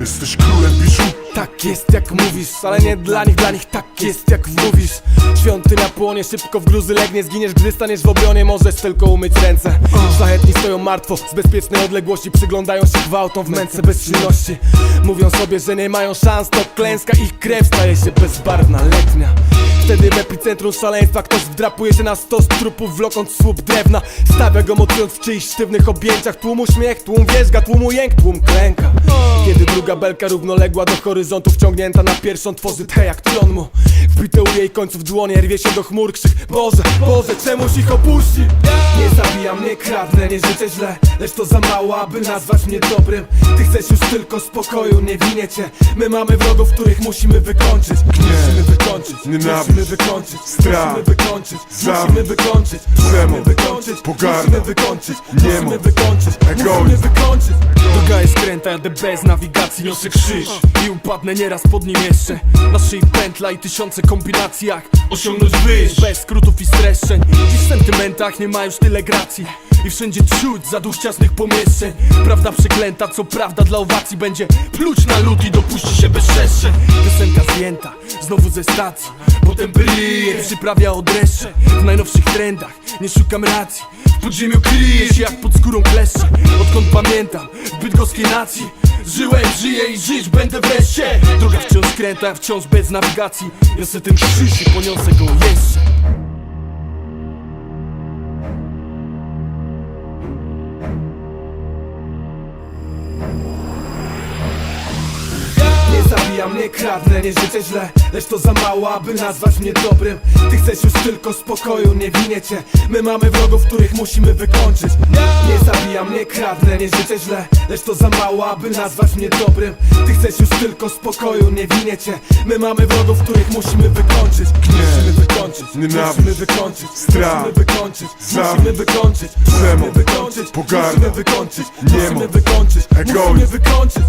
Jesteś królem biczu Tak jest jak mówisz, ale nie dla nich, dla nich tak jest jak mówisz. Świątynia płonie, szybko w gruzy legnie Zginiesz, gdy staniesz w obronie, możesz tylko umyć ręce. Szlachetni stoją martwo, z bezpiecznej odległości Przyglądają się gwałtom w męce bezsilności Mówią sobie, że nie mają szans, to klęska Ich krew staje się bezbarwna, letnia Wtedy w epicentrum szaleństwa ktoś wdrapuje się na stos trupów Wlokąc słup drewna. Stawia go mocując w czyichś sztywnych objęciach. Tłumu śmiech, tłum wierzga, tłumu jęk, tłum klęka. Kiedy druga belka równoległa do horyzontu Wciągnięta na pierwszą tworzy tchę jak tron mu Wbite u jej końców dłonie rwie się do chmur krzyk Boże, Boże, czemuś ich opuści? Nie zabijam, nie kradnę, nie życzę źle Lecz to za mało, aby nazwać mnie dobrym. Ty chcesz już tylko spokoju, nie winię cię. My mamy wrogów, których musimy wykończyć. Musimy wykończyć, musimy wykończyć. Strach, Musimy wykończyć, musimy wykończyć. Musimy wykończyć, musimy wykończyć. Musimy wykończyć, musimy wykończyć Droga jest kręta, jadę bez nawigacji, niosę krzyż. I upadnę nieraz pod nim jeszcze. Na szyi pętla i tysiące kombinacji jak osiągnąć wyż Bez skrótów i streszczeń. Dziś w sentymentach nie ma już tyle gracji. I wszędzie czuć zaduch ciasnych pomieszczeń. Prawda przeklęta, co prawda dla owacji Będzie pluć na lód i dopuści się bezczeszczeń Piosenka zdjęta, znowu ze stacji. Potem bryje, przyprawia odreszcze. W najnowszych trendach, nie szukam racji W podziemiu kryje się jak pod skórą kleszcze. Odkąd pamiętam, w bydgoskiej nacji Żyłem, żyję i żyć będę wreszcie. Droga wciąż kręta, wciąż bez nawigacji. Niosę ten krzyż i poniosę go jeszcze zabijam, nie kradnę, nie życzę źle Lecz to za mało, aby nazwać mnie dobrym. Ty chcesz już tylko spokoju, nie winię cię. My mamy wrogów, których musimy wykończyć. Nie zabijam, nie kradnę, nie życzę źle Lecz to za mało, aby nazwać mnie dobrym. Ty chcesz już tylko spokoju, nie winię cię. My mamy wrogów, których musimy wykończyć. Musimy wykończyć, musimy wykończyć strach, Musimy wykończyć, musimy wykończyć Musimy wykończyć, musimy wykończyć Musimy wykończyć, musimy wykończyć